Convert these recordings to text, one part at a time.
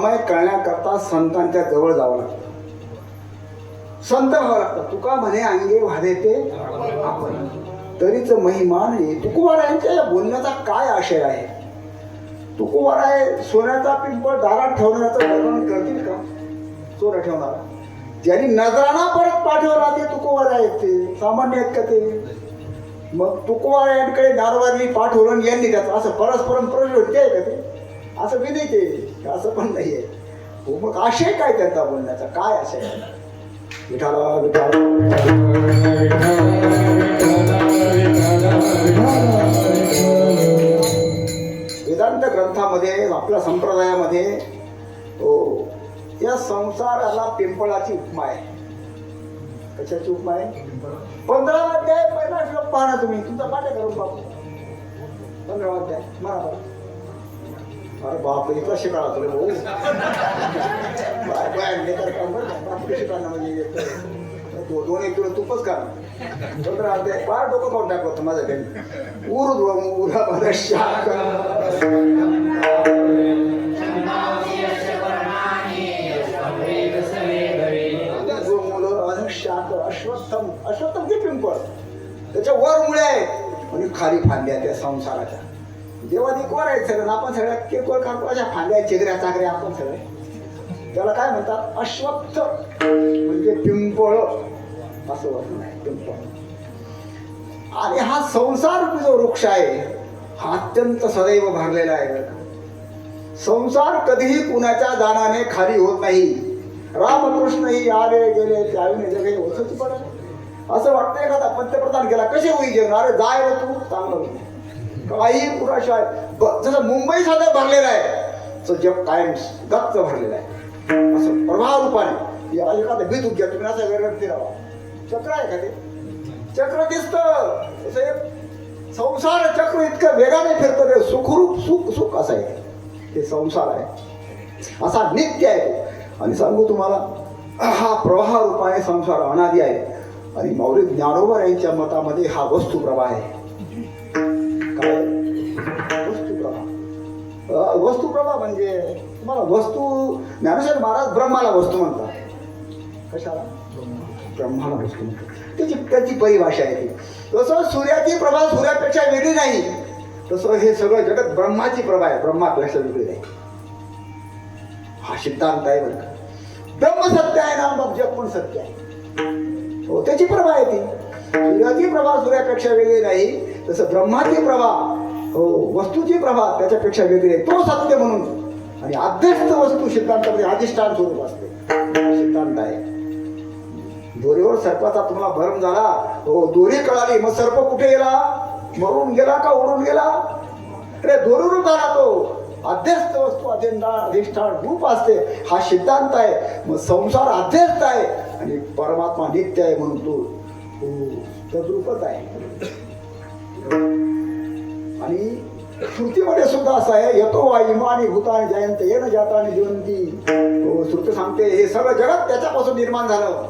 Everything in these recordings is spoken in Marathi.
अमय कळण्याकरता संतांच्या जवळ जावं लागतं. संत व्हावं लागतं. तुका म्हणे अंगे वादे ते आपण. तरीच महिमान नाही तुकोबारायांच्या या बोलण्याचा काय आशय आहे? तुकोबाराय सोन्याचा पिंपळ दारात ठेवण्याचं वर्णन करतील का? चोर ठेवणारा. ज्यांनी नजराना परत पाठवला ते तुकोबार आहेत ते. सामान्य आहेत का ते? मग तुकोबार यांकडे पाठवलं यांनी त्याचं असं परस्परम प्रश्न आहे का ते? असं विनय ते असं पण नाही आहे हो मग आशय काय त्यांचा बोलण्याचा? काय आशय विठाला वेदांत ग्रंथामध्ये आपल्या संप्रदायामध्ये हो या संसाराला पिंपळाची उपमा आहे. कशाची उपमा आहे? पंधरा अध्याय पहिला श्लोक पाहणार तुम्ही. तुमचा पाठ करून बापू पंधरा अध्याय. बरोबर बरं. अरे बाप इतका शिकाळा तुला भाऊ. बाय बाय तर म्हणजे दोन एक किलो तूपच का पंधरा फार डोकं खाऊन टाकलं माझ्या घरी ऊर्ध्व मुरा पद शाख मुलं अश्वत्थम अश्वत्थम ते पिंपळ. त्याच्या वर मुळे आहेत. आणि खाली फांद्या त्या संसाराच्या. जेव्हा ती कोर आहेत सगळं. आपण सगळ्या किरकोळ खातो अशा फांद्या चिगऱ्या चाकऱ्या आपण सगळे. त्याला काय म्हणतात? अश्वत्थ. म्हणजे पिंपळ. असं वर्णन आहे पिंपळ. आणि हा संसार जो वृक्ष आहे हा अत्यंत सदैव भरलेला आहे संसार कधीही कुणाच्या दानाने खाली होत नाही. रामकृष्णही आले गेले त्यावेळी जगे होत होतच असं वाटतंय एखादा पंतप्रधान गेला कसे होई जेवण अरे जाय तू चांगलं होईल. काही पुराशिवाय शाळेत. जसं मुंबई साधं भरलेलं आहे तर जग कायम गच्च भरलेलं आहे. असं प्रभाव रूपाने. या एखादं भीत घ्या तुम्ही असं वेगळं फिरावा चक्र आहे का ते? चक्र दिसतं. संसार चक्र इतकं वेगाने फिरतं ते सुखरूप सुख सुख असं आहे. ते संसार आहे. असा नित्य आहे आणि सांगू तुम्हाला हा प्रवाह रूपाने संसार अनादी आहे. आणि मौलिक ज्ञानोबर यांच्या मतामध्ये हा वस्तुप्रभा आहे. म्हणजे तुम्हाला वस्तू ज्ञानेश्वर महाराज ब्रह्माला वस्तू म्हणतात. कशाला? ब्रह्माला वस्तू म्हणतात. त्याची त्याची परिभाषा आहे ती. तसं सूर्याची प्रभा सूर्यापेक्षा वेगळी नाही. तसं हे सगळं जगत ब्रह्माची प्रभा आहे. ब्रह्मापेक्षा वेगळी नाही. हा सिद्धांत आहे बरं ब्रह्म सत्य आहे ना मग जग पण सत्य आहे. हो त्याची प्रभा आहे ती. सूर्याची प्रभा सूर्यापेक्षा वेगळी नाही. तसं ब्रह्माची प्रभा हो वस्तूची प्रभा त्याच्यापेक्षा वेगळी. आहे तो सत्य म्हणून. आणि अध्यस्त वस्तू सिद्धांतामध्ये अधिष्ठान स्वरूप असते. हा सिद्धांत आहे. दोरीवर सर्पाचा तुम्हाला भरम झाला. हो दोरी कळाली. मग सर्प कुठे गेला? मरून गेला का उडून गेला? अरे दोरीवर झाला तो अध्यस्त वस्तू अजेंडा अधिष्ठान रूप असते. हा सिद्धांत आहे. मग संसार अध्यस्त आहे. आणि परमात्मा नित्य आहे म्हणून तो हो, तद्रूपच आहे. आणि श्रुतीमध्ये सुद्धा असं आहे येतो वा इमानी भूताने जयंत येणं जाताने जिवंती हो, श्रुती सांगते हे सगळं जगत त्याच्यापासून निर्माण झालं.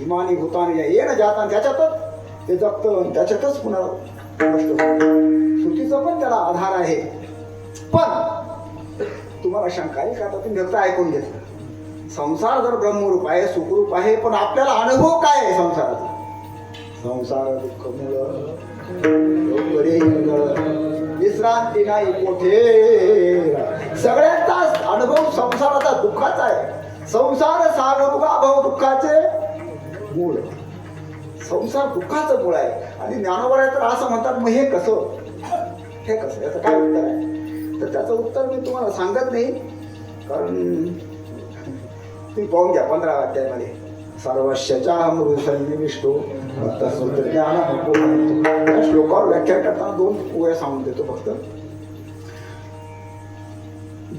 इमानी भूतानी येणं जातानी त्याच्यातच ते जगतं आणि त्याच्यातच पुन्हा श्रुतीचा पण त्याला आधार आहे. पण तुम्हाला शंका आहे का? आता तुम्ही व्यक्त ऐकून घेतलं संसार जर ब्रह्मरूप आहे सुखरूप आहे पण आपल्याला अनुभव काय आहे संसाराचा? संसार दुःख मुळ विश्रांती नाही कुठे सगळ्यांचा अनुभव संसाराचा दुःखाचा आहे. संसार सागरुगा भाव दुःखाचे मूळ. संसार दुःखाचं मूळ आहे. आणि ज्ञानोबराय तर असं म्हणतात मग हे कसं? हे कसं? याचं काय उत्तर आहे? तर त्याचं उत्तर मी तुम्हाला सांगत नाही. कारण तुम्ही पाहून घ्या पंधरा अध्यायामध्ये. सर्वस्यचा मृदसन्निविष्टो तत्संत ज्ञान या श्लोकावर व्याख्या करताना दोन ओळ्या सांगून देतो फक्त.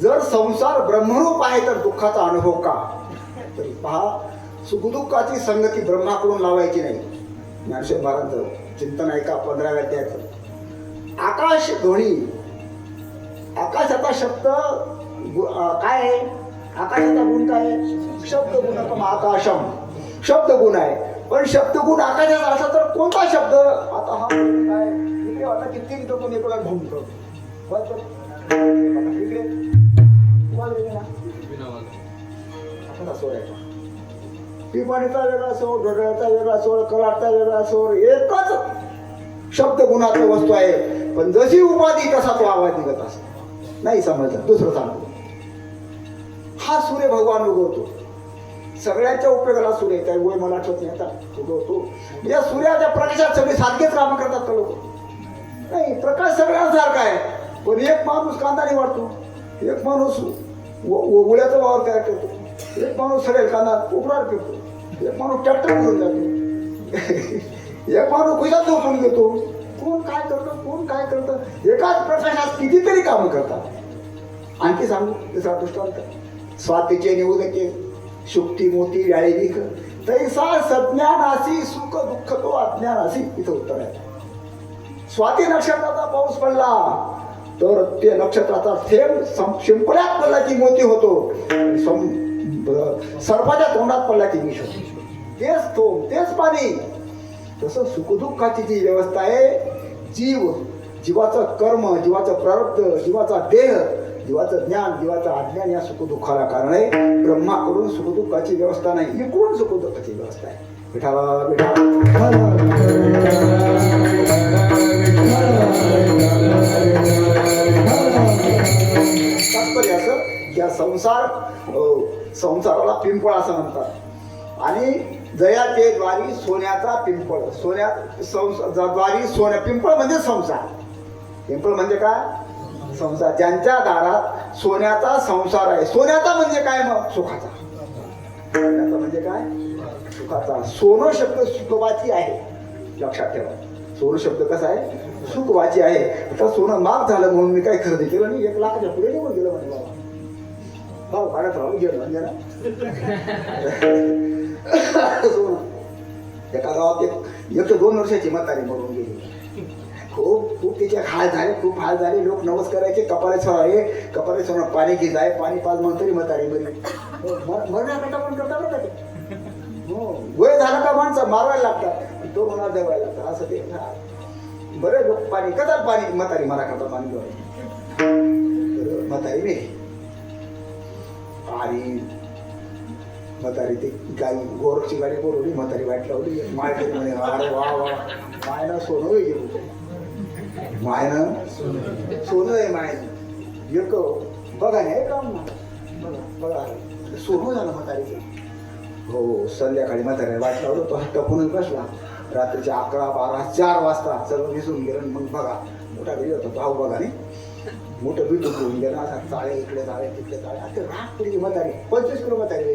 जर संसार ब्रह्मरूप आहे तर दुःखाचा अनुभव का? तरी पहा सुखदुःखाची संगती ब्रह्माकडून लावायची नाही. ज्ञानशेठ महाराज चिंतन ऐका पंधराव्या अध्यायाचं. आकाश ध्वनी. आकाशाचा शब्द काय आहे? आकाशाचा गुण काय शब्द गुणकम आकाशम. शब्द गुण आहे. पण शब्द गुण आकाशाचा असला तर कोणता शब्द? आता हा काय इकडे आता किती तिथं करतो इकडे. पिपाणीचा वेगळा सोड ढोडळ्याचा वेगळा सोड कलाटचा वेगळा सोड एकच शब्द गुणाचा वस्तू आहे. पण जशी उपाधी तसा तो आवाज निघत असतो. नाही समजलं दुसरं सांगतो. हा सूर्य भगवान उगवतो. सगळ्यांच्या उपयोगाला सूर्य काय वय मला आठवत नाही आता होतो. म्हणजे या सूर्याच्या प्रकाशात सगळे सारखेच काम करतात का लोक? नाही प्रकाश सगळ्यांसारखा आहे. पण एक माणूस कांदा वाढतो. एक माणूस गुळ्याचा वावर तयार करतो. एक माणूस सडेल कांदा उकडार फिरतो. एक माणूस ट्रॅक्टर घेऊन जातो. एक माणूस खुशात झोपून घेतो. कोण काय करतं कोण काय करतं? एकाच प्रकाशात कितीतरी कामं करतात. आणखी सांगू दुसरा दृष्टांत. स्वातीचे निवदके शुक्ती मोती व्याळीविक तैसा सज्ञानासी सुख दुःख तो अज्ञानासी इथं उत्तर आहे. स्वाती नक्षत्राचा पाऊस पडला तर ते नक्षत्राचा थेंब सं- शिंपल्यात पडला की मोती होतो सर्पाच्या तोंडात पडला की विष होतो. तेच तो तेच पाणी. तसं सुखदुःखाची जी व्यवस्था आहे जीव जीवाचं कर्म जीवाचं प्रारब्ध जीवाचा देह जीवाचं ज्ञान जीवाचं अज्ञान या सुखदुःखाला कारण आहे. ब्रह्माकडून सुखदुःखाची व्यवस्था नाही. इकडून सुखदुःखाची व्यवस्था आहे. विठाला तात्पर्य असं या संसार संसाराला पिंपळ असं म्हणतात. आणि जयाचे द्वारी सोन्याचा पिंपळ. सोन्या संसार द्वारी सोन्या पिंपळ म्हणजे संसार. पिंपळ म्हणजे काय? संसार. ज्यांच्या दारात सोन्याचा संसार आहे. सोन्याचा म्हणजे काय मग? सुखाचा. सोन्याचा म्हणजे काय? सुखाचा. सोनं शब्द सुखवाची आहे. लक्षात ठेवा. सोनं शब्द कसा आहे? सुखवाची आहे. आता सोनं माफ झालं म्हणून मी काय खरेदी केलं आणि एक लाखाच्या पुढे निघून गेलं म्हणजे बाबा. भाऊ काढत राहू गेलं म्हणजे ना सोनं. एका गावात एक दोन वर्षाची म्हातारी म्हणून गेली. मुक्तीचे हाल झाले खूप हाल झाले लोक नवस करायचे कपालेश्वर आहे कपालेश्वर पाणी घेत आहे पाणी पाच म्हणून तरी म्हातारी बरी. हो, मरण्याकरता पण करता बरं का ते? हो वय झाला का माणसं? मारवायला लागतात. तो म्हणा देवायला लागतात असं ते बरं लोक पाणी कदा पाणी? म्हातारी मला करता पाणी बरं म्हातारी नाही आणि म्हातारी ते गाई गोरखची गाडी बोलवली म्हातारी वाट लावली. माय म्हणे अरे वा वा. मायनं सोनं होई मायनं? सोनं आहे मायनं. एक बघा नाही काम ना. बघा बघा. सोनं झालं म्हातारीचं. हो संध्याकाळी म्हाताऱ्या वाट लावलं तो हात टाकूनच बसला. रात्रीचे अकरा बारा चार वाजता सर्व दिसून गेलं आणि मग बघा मोठा घरी होता भाऊ बघा नाही. मोठं बीट घेऊन गेला असा चाळे इकडे चाळे तिकडे चाळे आता राग पडली म्हातारी पंचवीस किलो म्हातारी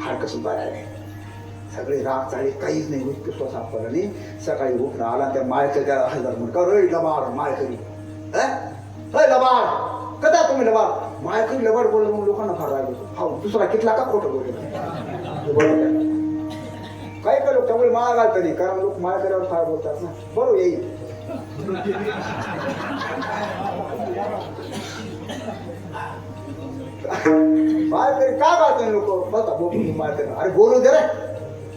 हाड होती. बघायला सगळे राग चाळे काहीच नाही इतकं सापडलं नाही सकाळी उठून आला त्या माळकर त्या हजार म्हणून का रे लबाड माळकरी अय लबाड? कदा तुम्ही लबाड? माळकरी लबाड बोललं मग लोकांना फार राग येतो. हा दुसरा कितला का खोटं बोलले? काय करू त्यामुळे माळ घालत नाही कारण लोक माळ केल्यावर फार बोलतात ना. बरोबर येईल. माळ तरी का घालतो लोक? बघा बोलू माळ करणं अरे बोलू दे रे.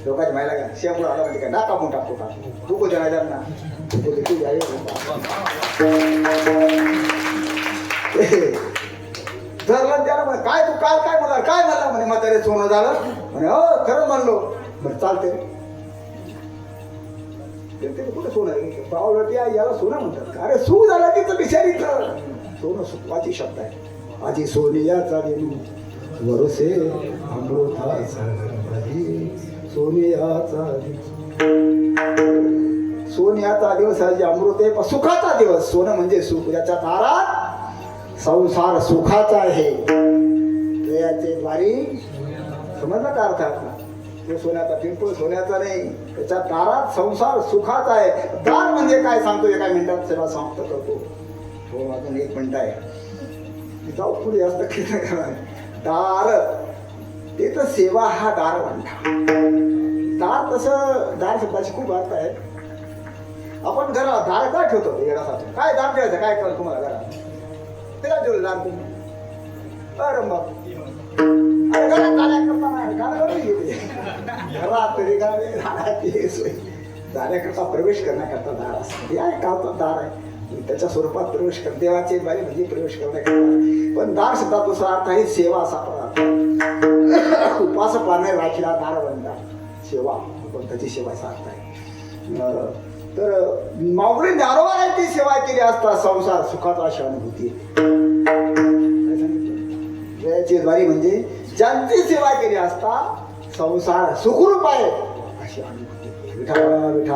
लोकांच्या मायला का शेपूड आला म्हणजे काय? नाका कापून टाकतो का? तू कोण जणा ना? तू को धरलं त्याला म्हणे काय तू काल काय म्हणला? काय म्हणला? म्हणे म्हातारे सोनं झालं. म्हणे हो खरं म्हणलो. बरं चालते ते कुठं सोनं पावलं त्या याला सोनं म्हणतात. का? अरे सू झाला की तर बिचारीचं सोनं सुखवाची शब्द आहे. आजी सोनियाचा देणू वरसे अमृताचा सोनियाचा दिवस. सोन्याचा दिवस आहे जे अमृत आहे पण सुखाचा दिवस. सोनं म्हणजे सुख. याच्या दारात संसार सुखाचा आहे. याचे द्वारी समजलं का अर्थ आपला? तो सोन्याचा पिंपळ सोन्याचा नाही. त्याच्या दारात संसार सुखाचा आहे. दार म्हणजे काय सांगतो एका मिनिटात सेवा समाप्त करतो. हो अजून एक मिनिट आहे. जाऊ पुढे जास्त दार ते तर सेवा हा दार म्हणता दार तसं दार शब्दाची खूप अर्थ आहे. आपण घरा दार का ठेवतो? येण्यासाठी काय दार ठेवायचं? काय कर तुम्हाला घरात? त्याला ठेवलं दार तुम्ही? अरे मग. अरे घरात जाण्या करता नाही? गाणं करून घेते घरात तरी गाणे राहण्याची सोय. जाण्याकरता प्रवेश करण्याकरता दार असतं. हे आहे का? दार आहे. त्याच्या स्वरूपात प्रवेश कर. देवाचे बाई म्हणजे प्रवेश करणे पण दार शब्दात दुसरा अर्थ आहे सेवा असा पदार्थ. उपास पाने राखीला दार बनला. सेवा पण त्याची सेवाचा अर्थ आहे. तर माऊली दारोवाने ती सेवा केली असता संसार सुखाचा अशी अनुभूती काय जयाचे द्वारे म्हणजे ज्यांची सेवा केली असता संसार सुखरूप आहे अशी अनुभूती विठा विठा